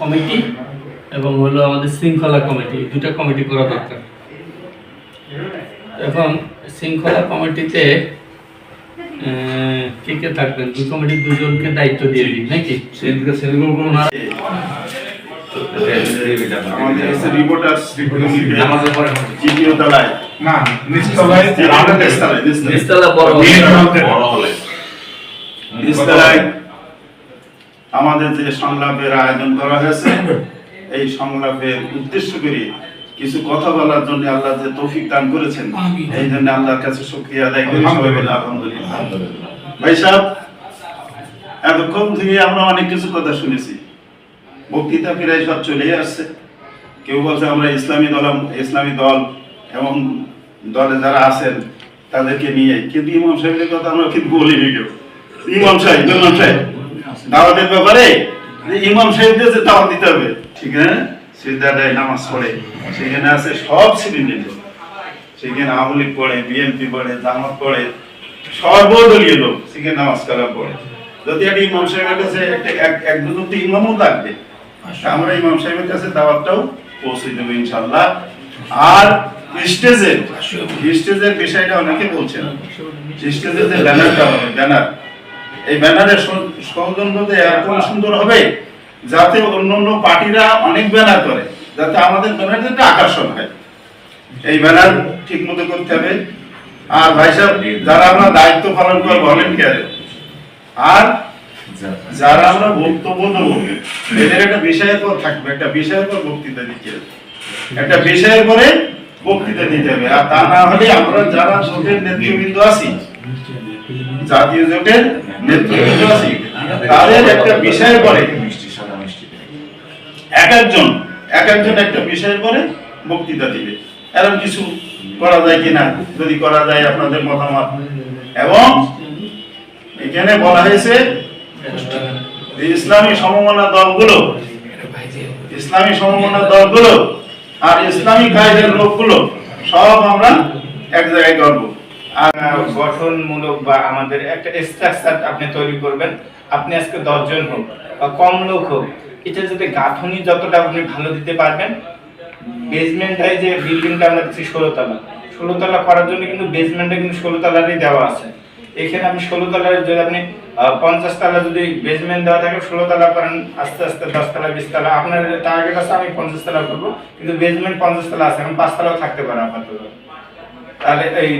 Committee এবং হলো আমাদের শৃঙ্খলা কমিটি দুটা কমিটি করা দরকার। এখন শৃঙ্খলা কমিটিতে আহ, কে কে থাকবেন? দুই কমিটির দুজনকে দায়িত্ব দিয়ে দিন নাকি? আমাদের আমাদের যে সংলাপের আয়োজন করা হয়েছে এই সংলাপের উদ্দেশ্য করে কিছু কথা বলার জন্য আল্লাহ যে তৌফিক দান করেছেন এই জন্য আল্লাহর কাছে শুকরিয়া আদায় করি সবাই বলে আলহামদুলিল্লাহ। ভাই সাহেব এতক্ষণ থেকে আমরা অনেক কিছু কথা শুনেছি। বক্তৃতা প্রায় সব চলে আসছে। কেউ বলছে আমরা ইসলামী দল ইসলামী দল এবং দলে যারা আছেন তাদেরকে নিয়ে কিন্তু ইমাম সাহেবের কথা আমরা কিন্তু বলিনি কেউ। ইমাম সাহেব ইমাম সাহেব। দাওয়াতের ব্যাপারে ইমাম সাহেবদের যে দাওয়াত দিতে হবে। ঠিক আছে সিদ্ধাটায় নামাজ পড়ে। সেখানে আছে সব শ্রেণির লোক সেখানে আওয়ামী লীগ পড়ে বিএনপি পড়ে জামাত পড়ে সর্বদলীয় লোক সেখানে নামাজ কালাম পড়ে। যদি একটা ইমাম সাহেবের কাছে একটা এক- দুজন তো ইমামও লাগবে আমরা ইমাম সাহেবের কাছে দাওয়াতটাও পৌঁছে দেবো ইনশাল্লাহ আর স্টেজের স্টেজের বিষয়টা অনেকে বলছেন। স্টেজের যে ব্যানারটা হবে ব্যানার। এই ব্যানারের সৌ- সৌজন্যতা এরকম সুন্দর হবে যাতে অন্য অন্য পার্টিরা অনেক ব্যানার করে, যাতে আমাদের ব্যানারটা একটা আকর্ষণ হয়। এই ব্যানার ঠিক মতো করতে হবে। আর ভাই সাহেব, যারা আমরা দায়িত্ব পালন করব ভলেন্টিয়ারে আর যারা আমরা বক্তব্য দেবো, এদের একটা বিষয়ের পর থাকবে, একটা বিষয়ের পর বক্তৃতা দিতে হবে। একটা বিষয়ের পরে বক্তৃতা দিতে হবে। আর তা না হলে আমরা যারা জোটের নেতৃবৃন্দ আছি জাতীয় জোটের নেতৃবৃন্দ আছি তাদের একটা বিষয়ের পরে এক একজন এক একজন একটা বিষয়ের পরে বক্তৃতা দিবে। এরকম কিছু করা যায় কিনা? যদি করা যায় আপনাদের মতামত। এবং এখানে বলা হয়েছে ইসলামী সমমনা দলগুলো, ইসলামী সমমনা দলগুলো আর ইসলামী কায়দের লোকগুলো সব আমরা এক জায়গায় করব গঠনমূলক বা আমাদের একটা স্ট্রাকচার আপনি তৈরি করবেন। আপনি আজকে দশজন হোক বা কম লোক হোক এটা যদি গাঁথনি যতটা আপনি ভালো দিতে পারবেন। বেসমেন্টটাই যে বিল্ডিংটা আমরা দিচ্ছি ষোলো তলা ষোলো তলা করার জন্য কিন্তু বেসমেন্টে কিন্তু ষোলো তলারই দেওয়া আছে। এখানে আপনি ষোলো তলার যদি আপনি পঞ্চাশ তলা যদি বেসমেন্ট দেওয়া থাকে, ষোলো তলা করেন, আস্তে আস্তে দশ তলা, বিশ তলা, আপনার টার্গেট আছে, আমি পঞ্চাশ তলা করব। কিন্তু বেসমেন্ট পঞ্চাশ তলা আছে, এখন পাঁচ তলাও থাকতে পারে আপাতত। তাহলে এই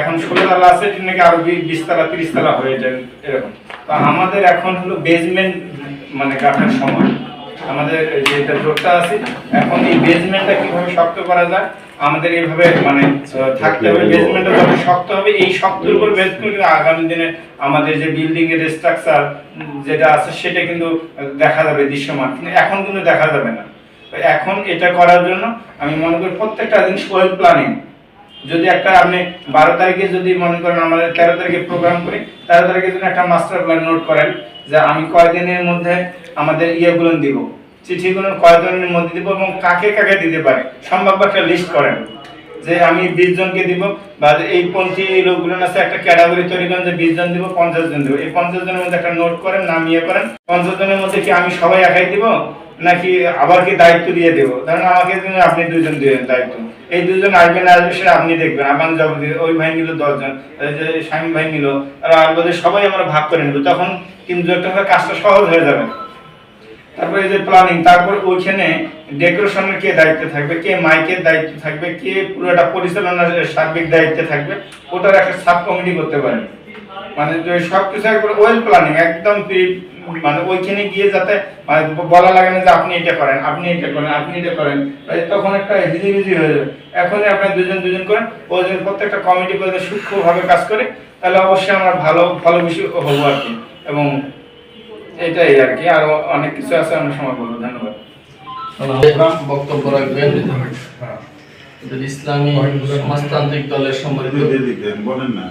এখন ষোলো তলা আছে নাকি আরও বিশ তলা তিরিশ তলা হয়ে যাবে এরকম। তো আমাদের এখন হলো বেসমেন্ট মানে সময় আমাদের যেটা জোরটা আছে এখন এই বেসমেন্টটা কীভাবে শক্ত করা যায় আমাদের এইভাবে মানে থাকতে হবে বেসমেন্টটা যত শক্ত হবে এই শক্তের উপর বেস করে কিন্তু আগামী দিনে আমাদের যে বিল্ডিং এর স্ট্রাকচার যেটা আছে সেটা কিন্তু দেখা যাবে দৃশ্যমান। কিন্তু এখন কিন্তু দেখা যাবে না। এখন এটা করার জন্য আমি মনে করি প্রত্যেকটা জিনিস ওয়েল প্ল্যানিং যদি একটা আপনি বারো তারিখে যদি মনে করেন আমাদের তেরো তারিখে প্রোগ্রাম করি, তেরো তারিখে যদি একটা মাস্টার প্ল্যান নোট করেন যে আমি কয়দিনের মধ্যে আমাদের ইয়েগুলো দিব, চিঠিগুলো কয়দিনের মধ্যে দিব এবং কাকে কাকে দিতে পারে, সম্ভাব্য একটা লিস্ট করেন যে আমি বিশ জনকে দিব বা এই পন্থী এই লোকগুলো আছে একটা ক্যাটাগরি তৈরি করেন যে বিশ জন দিব, পঞ্চাশ জন দিব। এই পঞ্চাশ জনের মধ্যে একটা নোট করেন, নাম ইয়ে করেন, পঞ্চাশ জনের মধ্যে কি আমি সবাই একাই দিব? নাকি আবার কি দায়িত্ব দিয়ে দেবো? ধরেন আমাকে আপনি দুজন দিবেন দায়িত্ব। এই দুজন আসবেন আসবে সেটা আপনি দেখবেন। আমার দিবে ওই ভাই নিল দশজন স্বামী ভাই নিল, আর সবাই আমরা ভাগ করে নেব। তখন কিন্তু একটা কাজটা সহজ হয়ে যাবে। তারপরে এই যে প্ল্যানিং তারপর ওইখানে ডেকোরেশনের কে দায়িত্বে থাকবে, কে মাইকের দায়িত্ব থাকবে, কে পুরোটা পরিচালনার সার্বিক দায়িত্বে থাকবে, ওটার একটা সাব কমিটি করতে পারেন। মানে সব কিছু একবার ওয়েল প্ল্যানিং একদম মানে ওইখানে গিয়ে যাতে মানে বলা লাগে না যে আপনি এটা করেন আপনি এটা করেন আপনি এটা করেন তখন একটা হিজিবিজি হয়ে যাবে। এখনই আপনার দুজন দুজন করেন ওই জন্য প্রত্যেকটা কমিটি করে সূক্ষ্মভাবে কাজ করে তাহলে অবশ্যই আমরা ভালো ভালো বেশি হব আর কি। এবং এটাই আর কি আরও অনেক কিছু আছে আমরা সময় বলব ধন্যবাদ। বক্তব্য রাখবেন। ইসলামী সমাজতান্ত্রিক দলের সম্মানিত বলেন না।